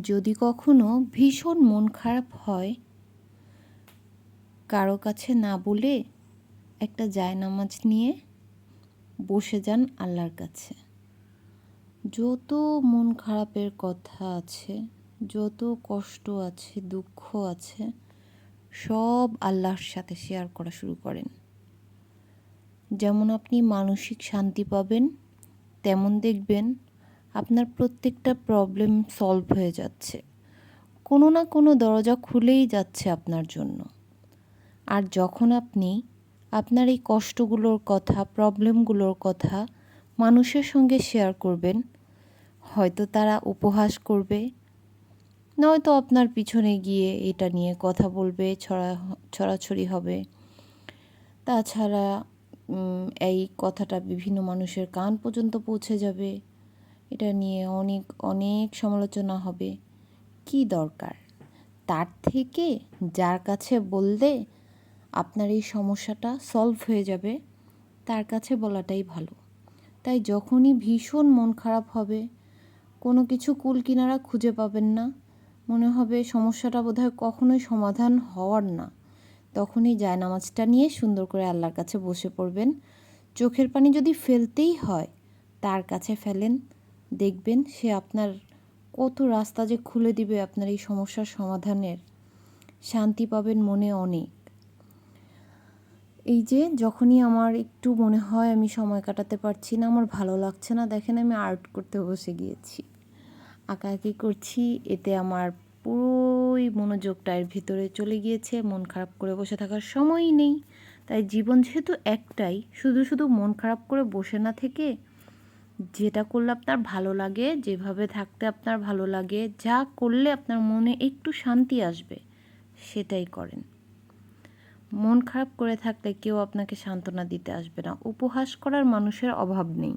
যদি কখনো ভীষণ মন খারাপ হয়, কারও কাছে না বলে একটা জায়নামাজ নিয়ে বসে যান আল্লাহর কাছে। যত মন খারাপের কথা আছে, যত কষ্ট আছে, দুঃখ আছে, সব আল্লাহর সাথে শেয়ার করা শুরু করেন। যেমন আপনি মানসিক শান্তি পাবেন, তেমন দেখবেন আপনার প্রত্যেকটা প্রবলেম সলভ হয়ে যাচ্ছে। কোনো না কোনো দরজা খুলেই যাচ্ছে আপনার জন্য। আর যখন আপনি আপনার এই কষ্টগুলোর কথা প্রবলেমগুলোর কথা মানুষের সঙ্গে শেয়ার করবেন, হয়তো তারা উপহাস করবে, নয়তো আপনার পিছনে গিয়ে এটা নিয়ে কথা বলবে, ছড়া, ছড়াছড়ি হবে। তাছাড়া এই কথাটা বিভিন্ন মানুষের কান পর্যন্ত পৌঁছে যাবে। এটা নিয়ে অনেক অনেক সমালোচনা হবে। কি দরকার? তার থেকে যার কাছে বললে আপনার এই সমস্যাটা সলভ হয়ে যাবে, তার কাছে বলাটাই ভালো। তাই যখনই ভীষণ মন খারাপ হবে, কোনো কিছু কুল কিনারা খুঁজে পাবেন না। মনে হবে সমস্যাটা বোধহয় কখনোই সমাধান হওয়ার না। তখনই জায়নামাজটা নিয়ে সুন্দর করে আল্লাহর কাছে বসে পড়বেন। চোখের পানি যদি ফেলতেই হয়, তার কাছে ফেলেন। দেখবেন সে আপনার কত রাস্তা যে খুলে দিবে আপনার এই সমস্যার সমাধানের। শান্তি পাবেন মনে অনেক। এই যে যখনই আমার একটু মনে হয় আমি সময় কাটাতে পারছি না, আমার ভালো লাগছে না, দেখেন আমি আর্ট করতে বসে গিয়েছি। আঁকাআঁকি করছি, এতে আমার পুরোই মনোযোগটা এর ভিতরে চলে গিয়েছে, মন খারাপ করে বসে থাকার সময়ই নেই। তাই জীবন যেহেতু একটাই, শুধু শুধু মন খারাপ করে বসে না থেকে যেটা করলে আপনার ভালো লাগে, যেভাবে থাকতে আপনার ভালো লাগে, যা করলে আপনার মনে একটু শান্তি আসবে, সেটাই করেন। মন খারাপ করে থাকলে কেউ আপনাকে সান্ত্বনা দিতে আসবে না। উপহাস করার মানুষের অভাব নেই।